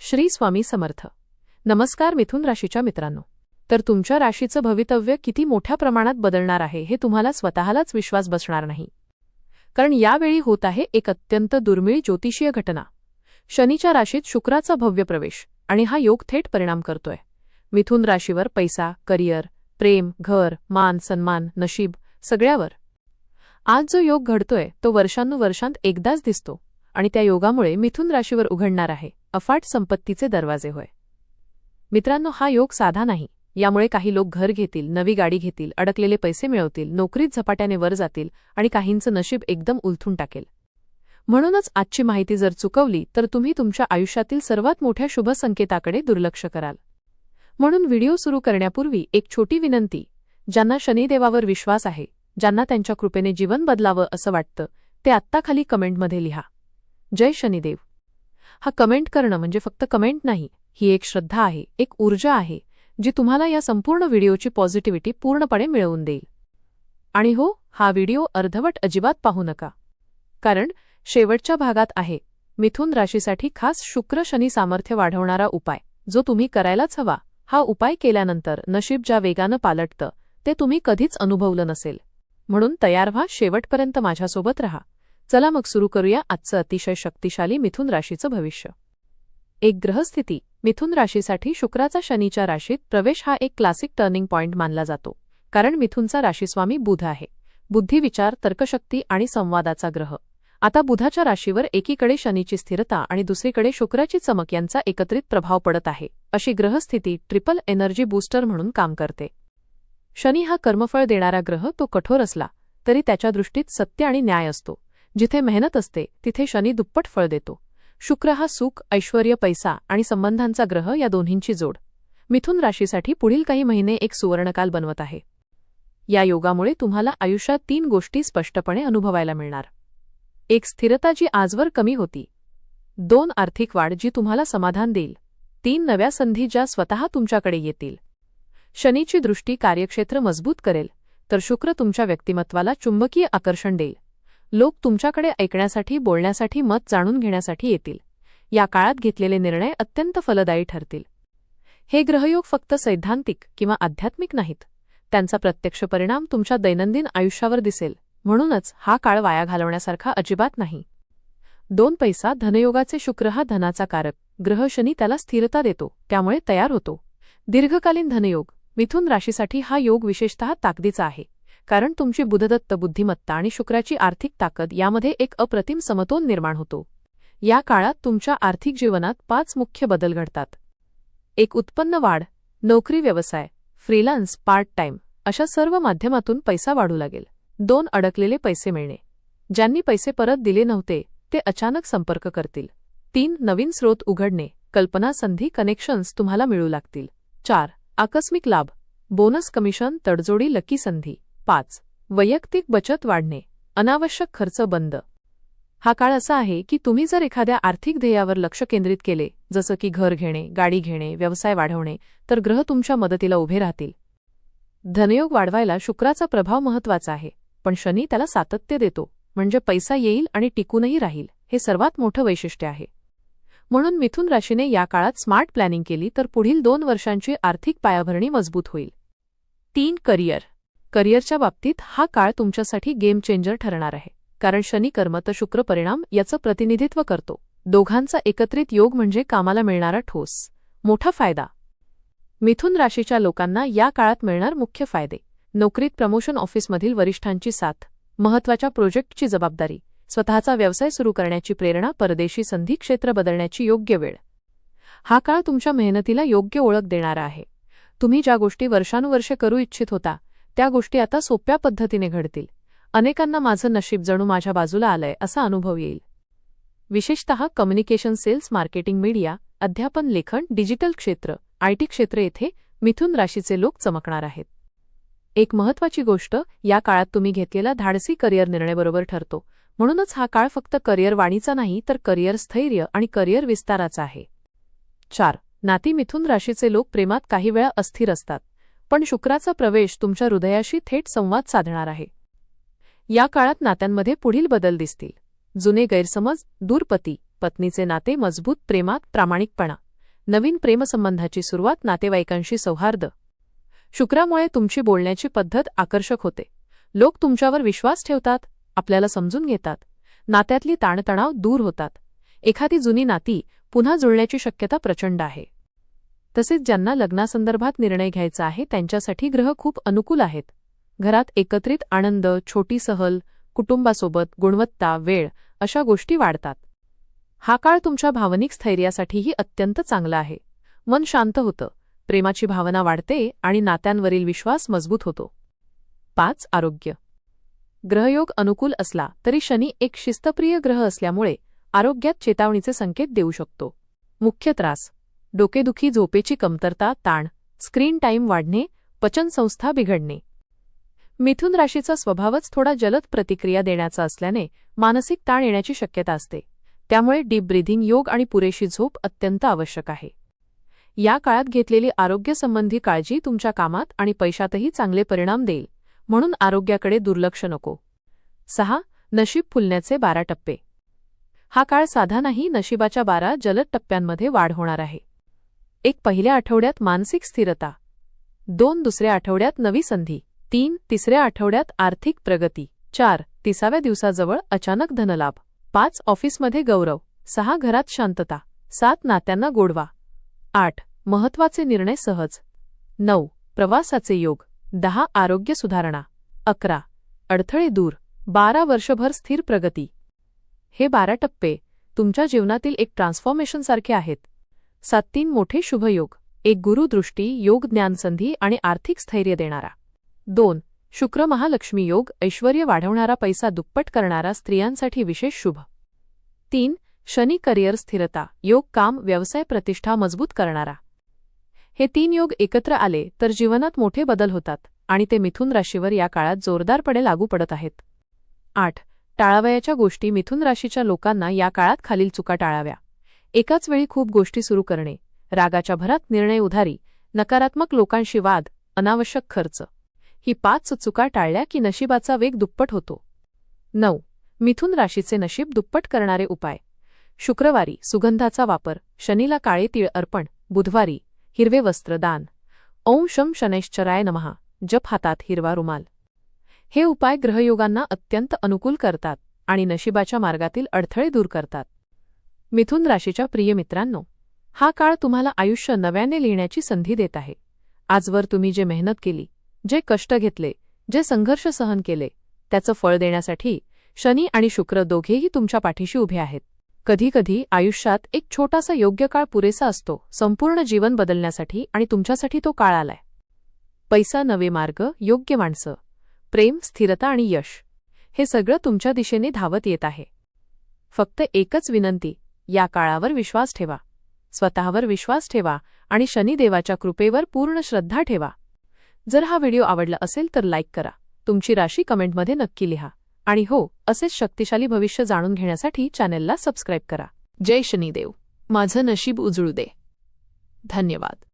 श्री स्वामी समर्थ. नमस्कार मिथुन राशीच्या मित्रांनो. तर तुमच्या राशीचं भवितव्य किती मोठ्या प्रमाणात बदलणार आहे हे तुम्हाला स्वतःलाच विश्वास बसणार नाही. कारण यावेळी होत आहे एक अत्यंत दुर्मिळ ज्योतिषीय घटना. शनीच्या राशीत शुक्राचा भव्य प्रवेश आणि हा योग थेट परिणाम करतोय. मिथुन राशीवर पैसा करिअर प्रेम घर मान सन्मान नशीब सगळ्यावर. आज जो योग घडतोय तो वर्षानुवर्षांत एकदाच दिसतो आणि त्या योगामुळे मिथुन राशीवर उघडणार आहे. अफाट संपत्तीचे दरवाजे होय. मित्रांनो हा योग साधा नाही. यामुळे काही लोक घर घेतील नवी गाडी घेतील अडकलेले पैसे मिळवतील नोकरीत झपाट्याने वर जातील आणि काहींचं नशीब एकदम उलथून टाकेल. म्हणूनच आजची माहिती जर चुकवली तर तुम्ही तुमच्या आयुष्यातील सर्वात मोठ्या शुभ संकेताकडे दुर्लक्ष कराल. म्हणून व्हिडिओ सुरू करण्यापूर्वी एक छोटी विनंती. ज्यांना शनिदेवावर विश्वास आहे ज्यांना त्यांच्या कृपेने जीवन बदलावं असं वाटतं ते आत्ता खाली कमेंटमध्ये लिहा. जय शनिदेव. हा कमेंट करणं म्हणजे फक्त कमेंट नाही ही एक श्रद्धा आहे एक ऊर्जा आहे जी तुम्हाला या संपूर्ण व्हिडिओची पॉझिटिव्हिटी पूर्णपणे मिळवून देईल. आणि हो हा व्हिडिओ अर्धवट अजिबात पाहू नका. कारण शेवटच्या भागात आहे मिथुन राशीसाठी खास शुक्र शनी सामर्थ्य वाढवणारा उपाय जो तुम्ही करायलाच हवा हा उपाय केल्यानंतर नशीब ज्या वेगानं पालटतं ते तुम्ही कधीच अनुभवलं नसेल. म्हणून तयार व्हा शेवटपर्यंत माझ्यासोबत रहा. चला मग सुरू करूया आजचं अतिशय शक्तिशाली मिथुन राशीचं भविष्य. एक ग्रहस्थिती मिथुन राशीसाठी शुक्राचा शनीच्या राशीत प्रवेश हा एक क्लासिक टर्निंग पॉइंट मानला जातो. कारण मिथुनचा राशीस्वामी बुध आहे. बुद्धिविचार तर्कशक्ती आणि संवादाचा ग्रह. आता बुधाच्या राशीवर एकीकडे शनीची स्थिरता आणि दुसरीकडे शुक्राची चमक यांचा एकत्रित प्रभाव पडत आहे अशी ग्रहस्थिती ट्रिपल एनर्जी बूस्टर म्हणून काम करते. शनी हा कर्मफळ देणारा ग्रह तो कठोर असला तरी त्याच्या दृष्टीत सत्य आणि न्याय असतो. जिथे मेहनत असते तिथे शनी दुप्पट फळ देतो. शुक्र हा सुख ऐश्वर पैसा आणि संबंधांचा ग्रह या दोन्हींची जोड. मिथुन राशीसाठी पुढील काही महिने एक सुवर्णकाल बनवत आहे. या योगामुळे तुम्हाला आयुष्यात तीन गोष्टी स्पष्टपणे अनुभवायला मिळणार. एक स्थिरता जी आजवर कमी होती. दोन आर्थिक वाढ जी तुम्हाला समाधान देईल. तीन नव्या संधी ज्या स्वतः तुमच्याकडे येतील. शनीची दृष्टी कार्यक्षेत्र मजबूत करेल तर शुक्र तुमच्या व्यक्तिमत्वाला चुंबकीय आकर्षण देईल. लोक तुमच्याकडे ऐकण्यासाठी बोलण्यासाठी मत जाणून घेण्यासाठी येतील. या काळात घेतलेले निर्णय अत्यंत फलदायी ठरतील. हे ग्रहयोग फक्त सैद्धांतिक किंवा आध्यात्मिक नाहीत. त्यांचा प्रत्यक्ष परिणाम तुमच्या दैनंदिन आयुष्यावर दिसेल. म्हणूनच हा काळ वाया घालवण्यासारखा अजिबात नाही. दोन पैसा धनयोगाचे शुक्र हा धनाचा कारक. ग्रह शनी त्याला स्थिरता देतो त्यामुळे तयार होतो. दीर्घकालीन धनयोग मिथुन राशीसाठी हा योग विशेषतः ताकदीचा आहे. कारण तुमची बुधदत्त बुद्धिमत्ता आणि शुक्राची आर्थिक ताकद यामध्ये एक अप्रतिम समतोल निर्माण होतो. या काळात तुमच्या आर्थिक जीवनात पाच मुख्य बदल घडतात. एक उत्पन्न वाढ नोकरी व्यवसाय फ्रीलान्स पार्ट टाइम अशा सर्व माध्यमातून पैसा वाढू लागेल. दोन अडकलेले पैसे मिळणे. ज्यांनी पैसे परत दिले नव्हते ते अचानक संपर्क करतील. तीन नवीन स्रोत उघडणे कल्पना संधी कनेक्शन्स तुम्हाला मिळू लागतील. चार आकस्मिक लाभ बोनस कमिशन तडजोडी लकी संधी. पाच. वैयक्तिक बचत वाढणे. अनावश्यक खर्च बंद. हा काळ असा आहे की तुम्ही जर एखाद्या आर्थिक ध्येयावर लक्ष केंद्रित केले जसं की घर घेणे गाडी घेणे व्यवसाय वाढवणे तर ग्रह तुमच्या मदतीला उभे राहतील. धनयोग वाढवायला शुक्राचा प्रभाव महत्त्वाचा आहे पण शनी त्याला सातत्य देतो म्हणजे पैसा येईल आणि टिकूनही राहील हे सर्वात मोठं वैशिष्ट्य आहे. म्हणून मिथुन राशीने या काळात स्मार्ट प्लॅनिंग केली तर पुढील दोन वर्षांची आर्थिक पायाभरणी मजबूत होईल. तीन करिअर. करिअरच्या बाबतीत हा काळ तुमच्यासाठी गेम चेंजर ठरणार आहे. कारण शनी कर्म तर शुक्र परिणाम याचं प्रतिनिधित्व करतो. दोघांचा एकत्रित योग म्हणजे कामाला मिळणारा ठोस. मोठा फायदा. मिथुन राशीच्या लोकांना या काळात मिळणार मुख्य फायदे. नोकरीत प्रमोशन ऑफिसमधील वरिष्ठांची साथ. महत्त्वाच्या प्रोजेक्टची जबाबदारी. स्वतःचा व्यवसाय सुरू करण्याची प्रेरणा परदेशी संधी क्षेत्र बदलण्याची योग्य वेळ. हा काळ तुमच्या मेहनतीला योग्य ओळख देणारा आहे. तुम्ही ज्या गोष्टी वर्षानुवर्षे करू इच्छित होता त्या गोष्टी आता सोप्या पद्धतीने घडतील. अनेकांना माझं नशीब जणू माझ्या बाजूला आलंय असा अनुभव येईल. विशेषतः कम्युनिकेशन सेल्स मार्केटिंग मीडिया अध्यापन लेखन डिजिटल क्षेत्र आयटी क्षेत्र येथे मिथुन राशीचे लोक चमकणार आहेत. एक महत्वाची गोष्ट या काळात तुम्ही घेतलेला धाडसी करिअर निर्णय ठरतो. म्हणूनच हा काळ फक्त करिअर वाणीचा नाही तर करिअर स्थैर्य आणि करिअर विस्ताराचा आहे. चार. नाती मिथुन राशीचे लोक प्रेमात काही वेळा अस्थिर असतात. पण शुक्राचा प्रवेश तुमच्या हृदयाशी थेट संवाद साधणार आहे. या काळात नात्यांमध्ये पुढील बदल दिसतील. जुने गैरसमज दूरपती पत्नीचे नाते मजबूत प्रेमात प्रामाणिकपणा नवीन प्रेमसंबंधाची सुरुवात नातेवाईकांशी सौहार्द. शुक्रामुळे तुमची बोलण्याची पद्धत आकर्षक होते. लोक तुमच्यावर विश्वास ठेवतात आपल्याला समजून घेतात. नात्यातली ताणतणाव दूर होतात. एखादी जुनी नाती पुन्हा जुळण्याची शक्यता प्रचंड आहे. तसेच ज्यांना लग्नासंदर्भात निर्णय घ्यायचा आहे त्यांच्यासाठी ग्रह खूप अनुकूल आहेत. घरात एकत्रित आनंद छोटी सहल कुटुंबासोबत गुणवत्ता वेळ अशा गोष्टी वाढतात. हा काळ तुमच्या भावनिक स्थैर्यासाठीही अत्यंत चांगला आहे. मन शांत होतं प्रेमाची भावना वाढते आणि नात्यांवरील विश्वास मजबूत होतो. पाच आरोग्य. ग्रहयोग अनुकूल असला तरी शनी एक शिस्तप्रिय ग्रह असल्यामुळे आरोग्यात चेतावणीचे संकेत देऊ शकतो. मुख्य त्रास. डोकेदुखी झोपेची कमतरता ताण स्क्रीन टाईम वाढणे पचनसंस्था बिघडणे. मिथुन राशीचा स्वभावच थोडा जलद प्रतिक्रिया देण्याचा असल्याने मानसिक ताण येण्याची शक्यता असते. त्यामुळे डीप ब्रिथिंग योग आणि पुरेशी झोप अत्यंत आवश्यक आहे. या काळात घेतलेली आरोग्यसंबंधी काळजी तुमच्या कामात आणि पैशातही चांगले परिणाम देईल म्हणून आरोग्याकडे दुर्लक्ष नको. सहा नशीब फुलण्याचे बारा टप्पे. हा काळ साधा नाही नशिबाच्या बारा जलद टप्प्यांमध्ये वाढ होणार आहे. एक पहिल्या आठवड्यात मानसिक स्थिरता. दोन दुसऱ्या आठवड्यात नवी संधी. तीन तिसऱ्या आठवड्यात आर्थिक प्रगती. चार तिसाव्या दिवसाजवळ अचानक धनलाभ. पाच ऑफिसमध्ये गौरव. सहा घरात शांतता. सात नात्यांना गोडवा. आठ महत्त्वाचे निर्णय सहज. नऊ प्रवासाचे योग. दहा आरोग्य सुधारणा. अकरा अडथळे दूर. बारा वर्षभर स्थिर प्रगती. हे बारा टप्पे तुमच्या जीवनातील एक ट्रान्सफॉर्मेशनसारखे आहेत. सात तीन मोठे शुभयोग एक गुरुदृष्टी योग ज्ञानसंधी आणि आर्थिक स्थैर्य देणारा. दोन शुक्र महालक्ष्मी योग ऐश्वर्य वाढवणारा पैसा दुप्पट करणारा स्त्रियांसाठी विशेष शुभ. तीन शनी करिअर स्थिरता योग काम व्यवसाय प्रतिष्ठा मजबूत करणारा. हे तीन योग एकत्र आले तर जीवनात मोठे बदल होतात आणि ते मिथुन राशीवर या काळात जोरदारपणे लागू पडत आहेत. आठ टाळावयाच्या गोष्टी मिथुन राशीच्या लोकांना या काळात खालील चुका टाळाव्या. एकाच वेळी खूप गोष्टी सुरू करणे रागाच्या भरात निर्णय उधारी नकारात्मक लोकांशी वाद अनावश्यक खर्च. ही पाच चुका टाळल्या की नशिबाचा वेग दुप्पट होतो. नऊ. मिथुन राशीचे नशीब दुप्पट करणारे उपाय. शुक्रवारी सुगंधाचा वापर शनीला काळे तीळ अर्पण बुधवारी हिरवे वस्त्र दान. ओम शम शनैश्चराय नमहा जप हातात हिरवा रुमाल. हे उपाय ग्रहयोगांना अत्यंत अनुकूल करतात आणि नशिबाच्या मार्गातील अडथळे दूर करतात. मिथुन राशीच्या प्रिय मित्रांनो हा काळ तुम्हाला आयुष्य नव्याने लिहिण्याची संधी देत आहे. आजवर तुम्ही जे मेहनत केली जे कष्ट घेतले जे संघर्ष सहन केले त्याचं फळ देण्यासाठी शनी आणि शुक्र दोघेही तुमच्या पाठीशी उभे आहेत. कधीकधी आयुष्यात एक छोटासा योग्य काळ पुरेसा असतो संपूर्ण जीवन बदलण्यासाठी आणि तुमच्यासाठी तो काळ आलाय. पैसा नवे मार्ग योग्य माणसं प्रेम स्थिरता आणि यश हे सगळं तुमच्या दिशेने धावत येत आहे. फक्त एकच विनंती या काळावर विश्वास ठेवा. स्वतःवर विश्वास ठेवा आणि शनिदेवाच्या कृपेवर पूर्ण श्रद्धा ठेवा. जर हा व्हिडिओ आवडला असेल तर लाईक करा. तुमची राशी कमेंटमध्ये नक्की लिहा. आणि हो असेच शक्तिशाली भविष्य जाणून घेण्यासाठी चॅनेलला सबस्क्राईब करा. जय शनिदेव. माझं नशीब उजळू दे. धन्यवाद.